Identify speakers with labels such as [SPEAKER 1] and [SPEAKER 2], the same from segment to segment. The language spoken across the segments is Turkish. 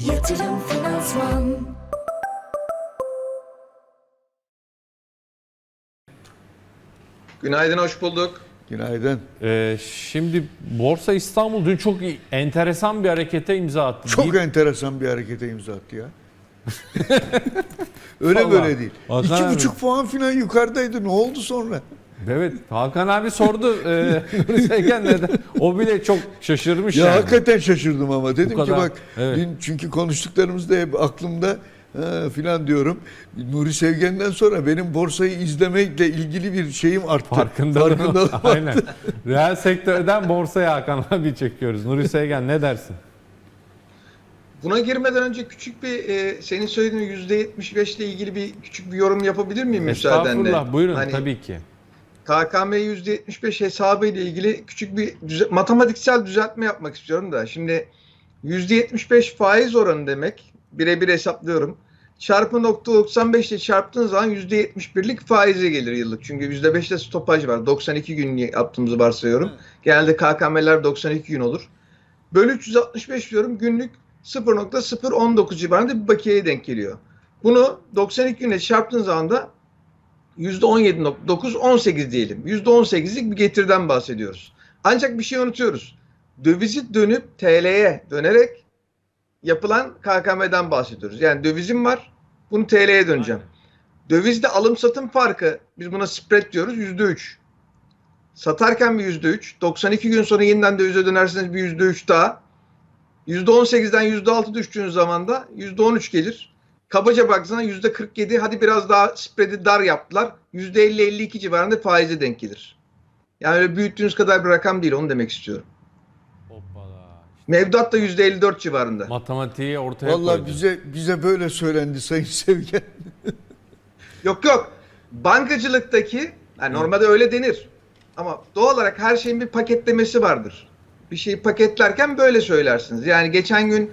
[SPEAKER 1] Yatırım Finansman
[SPEAKER 2] Günaydın, hoş bulduk.
[SPEAKER 3] Günaydın.
[SPEAKER 4] Ee, şimdi Borsa İstanbul dün çok iyi- enteresan bir harekete imza attı.
[SPEAKER 3] Çok
[SPEAKER 4] Bir-
[SPEAKER 3] enteresan bir harekete imza attı ya. Öyle
[SPEAKER 4] Vallahi.
[SPEAKER 3] böyle değil.
[SPEAKER 4] Hakan
[SPEAKER 3] İki
[SPEAKER 4] abi.
[SPEAKER 3] buçuk puan falan yukarıdaydı. Ne oldu sonra?
[SPEAKER 4] Evet Hakan abi sordu e, Nuri Sevgen neden? O bile çok şaşırmış
[SPEAKER 3] Ya
[SPEAKER 4] yani.
[SPEAKER 3] hakikaten şaşırdım ama. Dedim ki
[SPEAKER 4] kadar,
[SPEAKER 3] bak
[SPEAKER 4] evet.
[SPEAKER 3] dün çünkü konuştuklarımızda hep aklımda ha, filan diyorum. Nuri Sevgen'den sonra benim borsayı izlemekle ilgili bir şeyim arttı.
[SPEAKER 4] Farkındalığım.
[SPEAKER 3] Farkındalığım arttı.
[SPEAKER 4] Aynen. Reel sektörden borsaya Hakan abi çekiyoruz. Nuri Sevgen ne dersin?
[SPEAKER 2] Buna girmeden önce küçük bir e, senin söylediğin %75 ile ilgili bir küçük bir yorum yapabilir miyim müsaadenle?
[SPEAKER 4] Estağfurullah buyurun
[SPEAKER 2] Hani
[SPEAKER 4] tabii ki.
[SPEAKER 2] KKM %75 hesabı ile ilgili küçük bir düze- matematiksel düzeltme yapmak istiyorum da. Şimdi %75 faiz oranı demek birebir hesaplıyorum. Çarpı nokta 95 ile çarptığın zaman %71'lik faize gelir yıllık. Çünkü %5'te stopaj var. 92 gün yaptığımızı varsayıyorum. Genelde KKM'ler 92 gün olur. Bölü 365 diyorum günlük 0.019 civarında bir bakiyeye denk geliyor. Bunu 92 güne çarptığın zaman da %17.9 18 diyelim. %18'lik bir getiriden bahsediyoruz. Ancak bir şey unutuyoruz. Dövizi dönüp TL'ye dönerek yapılan KKM'den bahsediyoruz. Yani dövizim var. Bunu TL'ye döneceğim. Dövizde alım satım farkı biz buna spread diyoruz %3. Satarken bir %3. 92 gün sonra yeniden dövize dönerseniz bir %3 daha. %18'den %6 düştüğünüz zaman da %13 gelir. Kabaca baksana %47 hadi biraz daha spread'i dar yaptılar. %50-52 civarında faize denk gelir. Yani öyle büyüttüğünüz kadar bir rakam değil onu demek istiyorum.
[SPEAKER 4] Hoppala.
[SPEAKER 2] Mevduat da %54 civarında.
[SPEAKER 4] Matematiği ortaya
[SPEAKER 3] Vallahi
[SPEAKER 4] koydu.
[SPEAKER 3] bize bize böyle söylendi Sayın Sevgen.
[SPEAKER 2] Yok yok. Bankacılıktaki yani normalde öyle denir. Ama doğal olarak her şeyin bir paketlemesi vardır. Bir şeyi paketlerken böyle söylersiniz. Yani geçen gün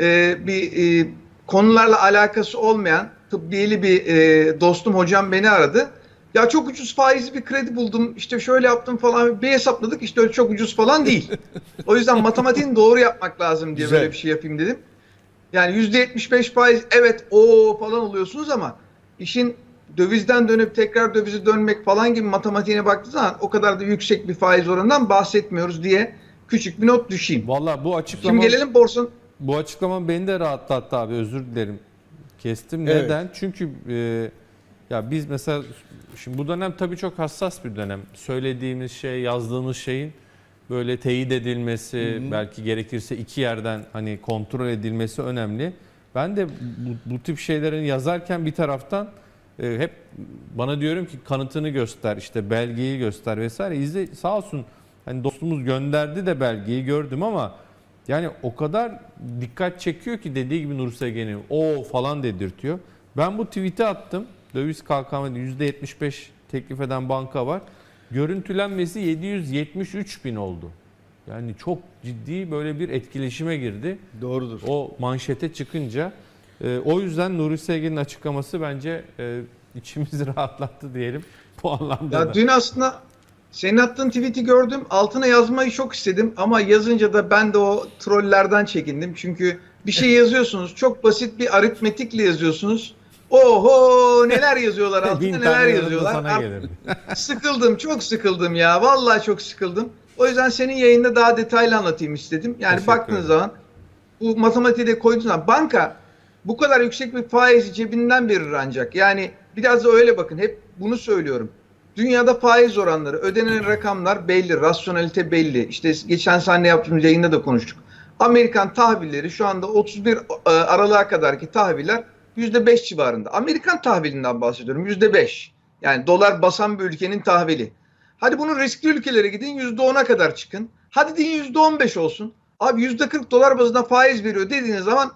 [SPEAKER 2] e, bir e, konularla alakası olmayan tıbbiyeli bir e, dostum hocam beni aradı. Ya çok ucuz faizli bir kredi buldum. işte şöyle yaptım falan. Bir hesapladık işte öyle çok ucuz falan değil. O yüzden matematiğini doğru yapmak lazım diye
[SPEAKER 3] Güzel.
[SPEAKER 2] böyle bir şey yapayım dedim. Yani %75 faiz evet o falan oluyorsunuz ama işin dövizden dönüp tekrar dövize dönmek falan gibi matematiğine baktığı zaman o kadar da yüksek bir faiz oranından bahsetmiyoruz diye küçük bir not düşeyim.
[SPEAKER 4] Vallahi bu açıklama
[SPEAKER 2] Şimdi gelelim borsanın
[SPEAKER 4] Bu açıklama beni de rahatlattı abi özür dilerim. Kestim.
[SPEAKER 3] Evet.
[SPEAKER 4] Neden? Çünkü e, ya biz mesela şimdi bu dönem tabii çok hassas bir dönem. Söylediğimiz şey, yazdığımız şeyin böyle teyit edilmesi, belki gerekirse iki yerden hani kontrol edilmesi önemli. Ben de bu, bu tip şeylerin yazarken bir taraftan e, hep bana diyorum ki kanıtını göster, işte belgeyi göster vesaire. İzle sağ olsun hani dostumuz gönderdi de belgeyi gördüm ama yani o kadar dikkat çekiyor ki dediği gibi Nur Sevgen'in o falan dedirtiyor. Ben bu tweet'i attım. Döviz KKM'de %75 teklif eden banka var. Görüntülenmesi 773 bin oldu. Yani çok ciddi böyle bir etkileşime girdi.
[SPEAKER 3] Doğrudur.
[SPEAKER 4] O manşete çıkınca. e, o yüzden Nuri Sevgen'in açıklaması bence e, içimizi rahatlattı diyelim bu anlamda
[SPEAKER 2] ya
[SPEAKER 4] da.
[SPEAKER 2] dün aslında senin attığın tweet'i gördüm. Altına yazmayı çok istedim ama yazınca da ben de o trollerden çekindim. Çünkü bir şey yazıyorsunuz. Çok basit bir aritmetikle yazıyorsunuz. Oho neler yazıyorlar altında
[SPEAKER 4] Bin
[SPEAKER 2] neler yazıyorlar.
[SPEAKER 4] gelirdi.
[SPEAKER 2] sıkıldım çok sıkıldım ya. Vallahi çok sıkıldım. O yüzden senin yayında daha detaylı anlatayım istedim. Yani
[SPEAKER 4] Teşekkür
[SPEAKER 2] baktığınız
[SPEAKER 4] ederim.
[SPEAKER 2] zaman bu matematiği de koyduğunuz zaman banka bu kadar yüksek bir faizi cebinden verir ancak. Yani biraz da öyle bakın. Hep bunu söylüyorum. Dünyada faiz oranları, ödenen rakamlar belli, rasyonelite belli. İşte geçen sene yaptığımız yayında da konuştuk. Amerikan tahvilleri şu anda 31 e, Aralık'a kadarki tahviller %5 civarında. Amerikan tahvilinden bahsediyorum. %5. Yani dolar basan bir ülkenin tahvili. Hadi bunun riskli ülkelere gidin %10'a kadar çıkın. Hadi deyin %15 olsun. Abi %40 dolar bazında faiz veriyor dediğiniz zaman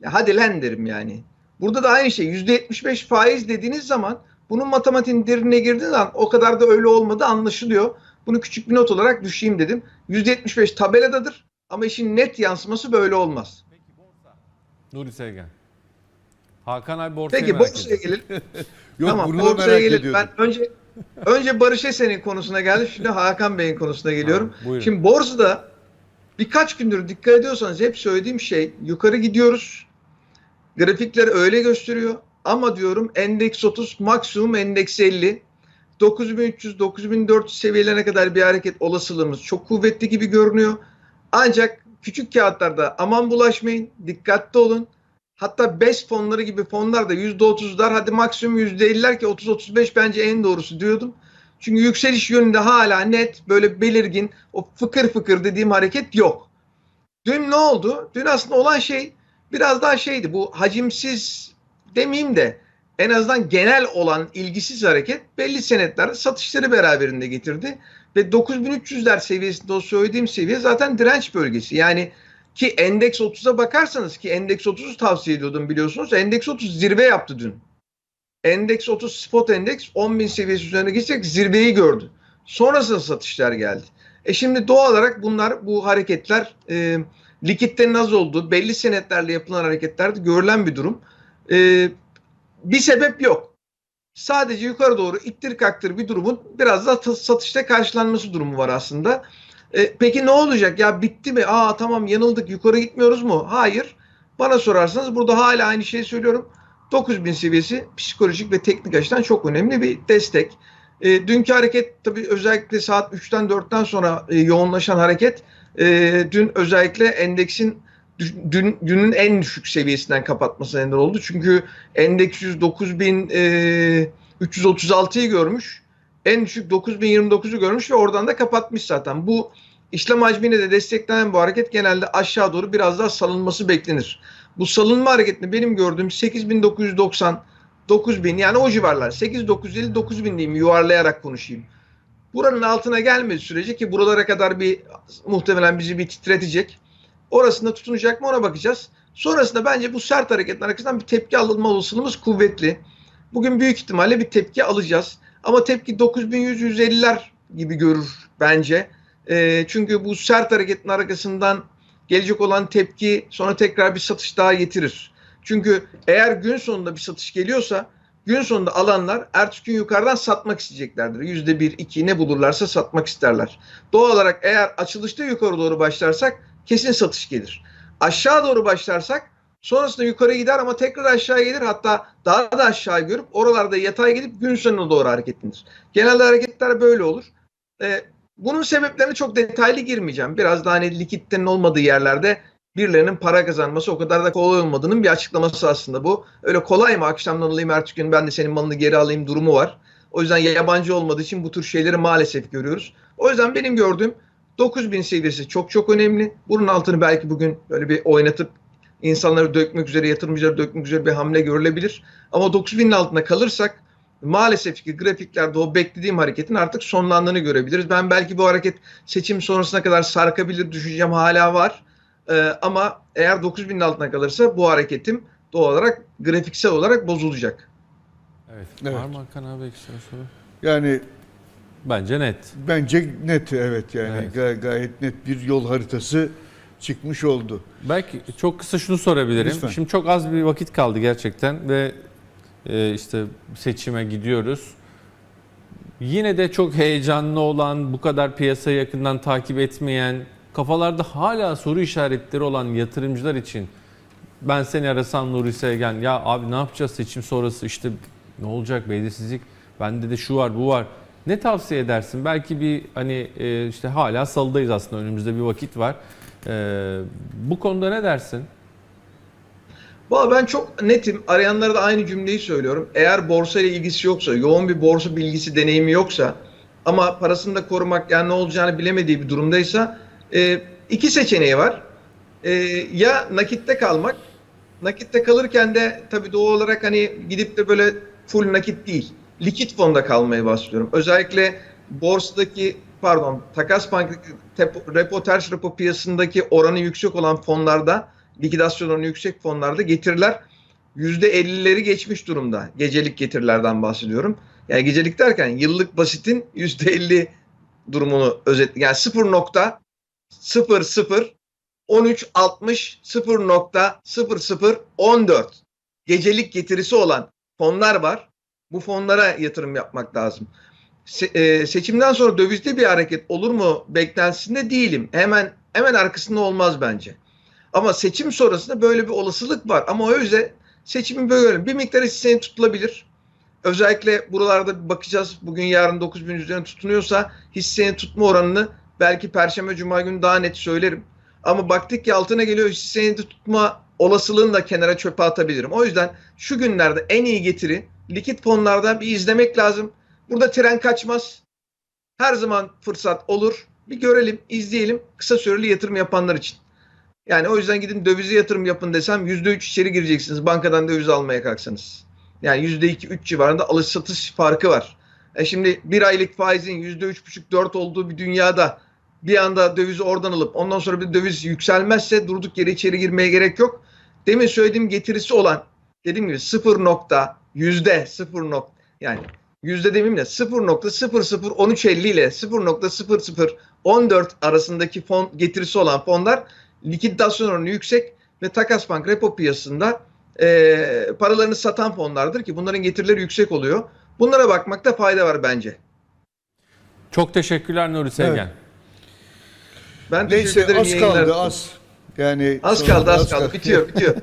[SPEAKER 2] ya hadi lan derim yani. Burada da aynı şey %75 faiz dediğiniz zaman bunun matematiğin derinine girdiğiniz zaman o kadar da öyle olmadığı anlaşılıyor. Bunu küçük bir not olarak düşeyim dedim. %75 tabeladadır ama işin net yansıması böyle olmaz.
[SPEAKER 4] Nuri Sevgen. Hakan abi borsaya
[SPEAKER 2] Peki borsaya gelelim.
[SPEAKER 3] Yok
[SPEAKER 2] tamam
[SPEAKER 3] bunu
[SPEAKER 2] borsaya
[SPEAKER 3] merak
[SPEAKER 2] gelelim.
[SPEAKER 3] ediyordum.
[SPEAKER 2] Ben önce önce Barış Esen'in konusuna geldim. Şimdi Hakan Bey'in konusuna geliyorum.
[SPEAKER 4] Tamam, buyurun.
[SPEAKER 2] Şimdi borsada birkaç gündür dikkat ediyorsanız hep söylediğim şey yukarı gidiyoruz. Grafikler öyle gösteriyor. Ama diyorum endeks 30 maksimum endeks 50. 9300-9400 seviyelerine kadar bir hareket olasılığımız çok kuvvetli gibi görünüyor. Ancak küçük kağıtlarda aman bulaşmayın, dikkatli olun. Hatta BES fonları gibi fonlar da %30'lar hadi maksimum %50'ler ki 30-35 bence en doğrusu diyordum. Çünkü yükseliş yönünde hala net böyle belirgin o fıkır fıkır dediğim hareket yok. Dün ne oldu? Dün aslında olan şey biraz daha şeydi bu hacimsiz demeyeyim de en azından genel olan ilgisiz hareket belli senetlerde satışları beraberinde getirdi. Ve 9300'ler seviyesinde o söylediğim seviye zaten direnç bölgesi. Yani ki endeks 30'a bakarsanız ki endeks 30'u tavsiye ediyordum biliyorsunuz. Endeks 30 zirve yaptı dün. Endeks 30 spot endeks 10.000 seviyesi üzerine geçecek zirveyi gördü. Sonrasında satışlar geldi. E şimdi doğal olarak bunlar bu hareketler e, likitlerin az olduğu belli senetlerle yapılan hareketlerde görülen bir durum. E, bir sebep yok. Sadece yukarı doğru ittir kaktır bir durumun biraz da satışta karşılanması durumu var aslında. E, peki ne olacak? Ya bitti mi? Aa tamam yanıldık yukarı gitmiyoruz mu? Hayır. Bana sorarsanız burada hala aynı şeyi söylüyorum. 9000 seviyesi psikolojik ve teknik açıdan çok önemli bir destek. E, dünkü hareket tabii özellikle saat 3'ten 4'ten sonra e, yoğunlaşan hareket e, dün özellikle endeksin dün, dünün en düşük seviyesinden kapatmasına neden oldu. Çünkü endeks 100 9336'yı görmüş. En düşük 9029'u görmüş ve oradan da kapatmış zaten. Bu işlem hacmine de desteklenen bu hareket genelde aşağı doğru biraz daha salınması beklenir. Bu salınma hareketini benim gördüğüm 8990 9000 yani o civarlar 8950 9000 diyeyim yuvarlayarak konuşayım. Buranın altına gelmediği sürece ki buralara kadar bir muhtemelen bizi bir titretecek. Orasında tutunacak mı ona bakacağız. Sonrasında bence bu sert hareketin arkasından bir tepki alınma olasılığımız kuvvetli. Bugün büyük ihtimalle bir tepki alacağız. Ama tepki 9100-150'ler gibi görür bence. E, çünkü bu sert hareketin arkasından gelecek olan tepki sonra tekrar bir satış daha getirir. Çünkü eğer gün sonunda bir satış geliyorsa gün sonunda alanlar ertesi gün yukarıdan satmak isteyeceklerdir. Yüzde bir, iki ne bulurlarsa satmak isterler. Doğal olarak eğer açılışta yukarı doğru başlarsak kesin satış gelir. Aşağı doğru başlarsak sonrasında yukarı gider ama tekrar aşağı gelir hatta daha da aşağı görüp oralarda yatay gidip gün sonuna doğru hareketlenir. Genelde hareketler böyle olur. Ee, bunun sebeplerine çok detaylı girmeyeceğim. Biraz daha hani likiditenin olmadığı yerlerde birilerinin para kazanması o kadar da kolay olmadığının bir açıklaması aslında bu. Öyle kolay mı akşamdan alayım ertesi gün ben de senin malını geri alayım durumu var. O yüzden yabancı olmadığı için bu tür şeyleri maalesef görüyoruz. O yüzden benim gördüğüm 9000 seviyesi çok çok önemli. Bunun altını belki bugün böyle bir oynatıp insanları dökmek üzere, yatırımcıları dökmek üzere bir hamle görülebilir. Ama 9000'in altında kalırsak maalesef ki grafiklerde o beklediğim hareketin artık sonlandığını görebiliriz. Ben belki bu hareket seçim sonrasına kadar sarkabilir düşüncem hala var. Ee, ama eğer 9000'in altına kalırsa bu hareketim doğal olarak grafiksel olarak bozulacak.
[SPEAKER 4] Evet.
[SPEAKER 3] Evet.
[SPEAKER 4] Var mı Hakan abi ekstra soru?
[SPEAKER 3] Yani
[SPEAKER 4] Bence net.
[SPEAKER 3] bence net evet yani
[SPEAKER 4] Evet.
[SPEAKER 3] Gay- gayet net bir yol haritası çıkmış oldu.
[SPEAKER 4] Belki çok kısa şunu sorabilirim.
[SPEAKER 3] Lütfen.
[SPEAKER 4] Şimdi çok az bir vakit kaldı gerçekten ve e, işte seçime gidiyoruz. Yine de çok heyecanlı olan, bu kadar piyasayı yakından takip etmeyen, kafalarda hala soru işaretleri olan yatırımcılar için ben seni arasam Nuri Sevgen, ya abi ne yapacağız seçim sonrası işte ne olacak belirsizlik, bende de şu var bu var. Ne tavsiye edersin? Belki bir hani e, işte hala salıdayız aslında önümüzde bir vakit var. E, bu konuda ne dersin?
[SPEAKER 2] Valla ben çok netim. Arayanlara da aynı cümleyi söylüyorum. Eğer borsa ile ilgisi yoksa, yoğun bir borsa bilgisi, deneyimi yoksa ama parasını da korumak yani ne olacağını bilemediği bir durumdaysa e, iki seçeneği var. E, ya nakitte kalmak. Nakitte kalırken de tabii doğal olarak hani gidip de böyle full nakit değil. Likit fonda kalmayı bahsediyorum. Özellikle borsadaki pardon takas bank repo ters repo piyasasındaki oranı yüksek olan fonlarda likidasyon oranı yüksek fonlarda getiriler %50'leri geçmiş durumda. Gecelik getirilerden bahsediyorum. Yani gecelik derken yıllık basitin %50 durumunu özet yani 0.00 13 60 0.0014 gecelik getirisi olan fonlar var. Bu fonlara yatırım yapmak lazım. Se- e, seçimden sonra dövizde bir hareket olur mu beklentisinde değilim. Hemen hemen arkasında olmaz bence. Ama seçim sonrasında böyle bir olasılık var. Ama o yüzden seçimi böyle bir miktar hisse senedi tutulabilir. Özellikle buralarda bakacağız. Bugün yarın 9000 üzerine tutunuyorsa hisse senedi tutma oranını belki perşembe cuma günü daha net söylerim. Ama baktık ki altına geliyor hisse senedi tutma olasılığını da kenara çöpe atabilirim. O yüzden şu günlerde en iyi getiri likit fonlarda bir izlemek lazım. Burada tren kaçmaz. Her zaman fırsat olur. Bir görelim, izleyelim kısa süreli yatırım yapanlar için. Yani o yüzden gidin dövize yatırım yapın desem %3 içeri gireceksiniz bankadan döviz almaya kalksanız. Yani %2-3 civarında alış satış farkı var. E şimdi bir aylık faizin %3,5-4 olduğu bir dünyada bir anda dövizi oradan alıp ondan sonra bir döviz yükselmezse durduk yere içeri girmeye gerek yok. Demin söylediğim getirisi olan dediğim gibi 0 nokta yüzde 0 nokta yani yüzde demeyeyim de 0.001350 ile 0.0014 arasındaki fon getirisi olan fonlar likidasyon oranı yüksek ve takas bank repo piyasasında e, paralarını satan fonlardır ki bunların getirileri yüksek oluyor. Bunlara bakmakta fayda var bence.
[SPEAKER 4] Çok teşekkürler Nuri Sevgen.
[SPEAKER 2] Ben teşekkür
[SPEAKER 3] Neyse
[SPEAKER 2] ederim.
[SPEAKER 3] az
[SPEAKER 2] yayınlar.
[SPEAKER 3] kaldı az. Yani
[SPEAKER 2] Az kaldı az kaldı. Bitiyor bitiyor.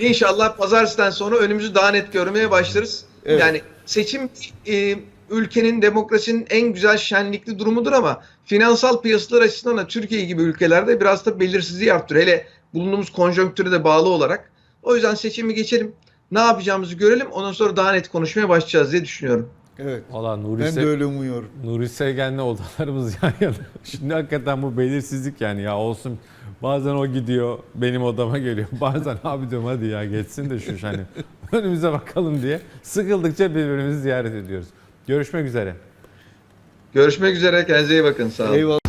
[SPEAKER 2] İnşallah pazartesiden sonra önümüzü daha net görmeye başlarız.
[SPEAKER 3] Evet.
[SPEAKER 2] Yani seçim e, ülkenin demokrasinin en güzel şenlikli durumudur ama finansal piyasalar açısından da Türkiye gibi ülkelerde biraz da belirsizliği arttırıyor. Hele bulunduğumuz konjonktüre de bağlı olarak. O yüzden seçimi geçelim. Ne yapacağımızı görelim. Ondan sonra daha net konuşmaya başlayacağız diye düşünüyorum.
[SPEAKER 3] Evet.
[SPEAKER 4] Valla Nuri,
[SPEAKER 3] Ben
[SPEAKER 4] Se-
[SPEAKER 3] de öyle umuyorum.
[SPEAKER 4] Nuri Sevgen'le odalarımız yan yana. Şimdi hakikaten bu belirsizlik yani ya olsun. Bazen o gidiyor benim odama geliyor. Bazen abi diyorum hadi ya geçsin de şu hani önümüze bakalım diye. Sıkıldıkça birbirimizi ziyaret ediyoruz. Görüşmek üzere.
[SPEAKER 2] Görüşmek üzere. Kendinize iyi bakın. Sağ olun.
[SPEAKER 3] Eyvallah.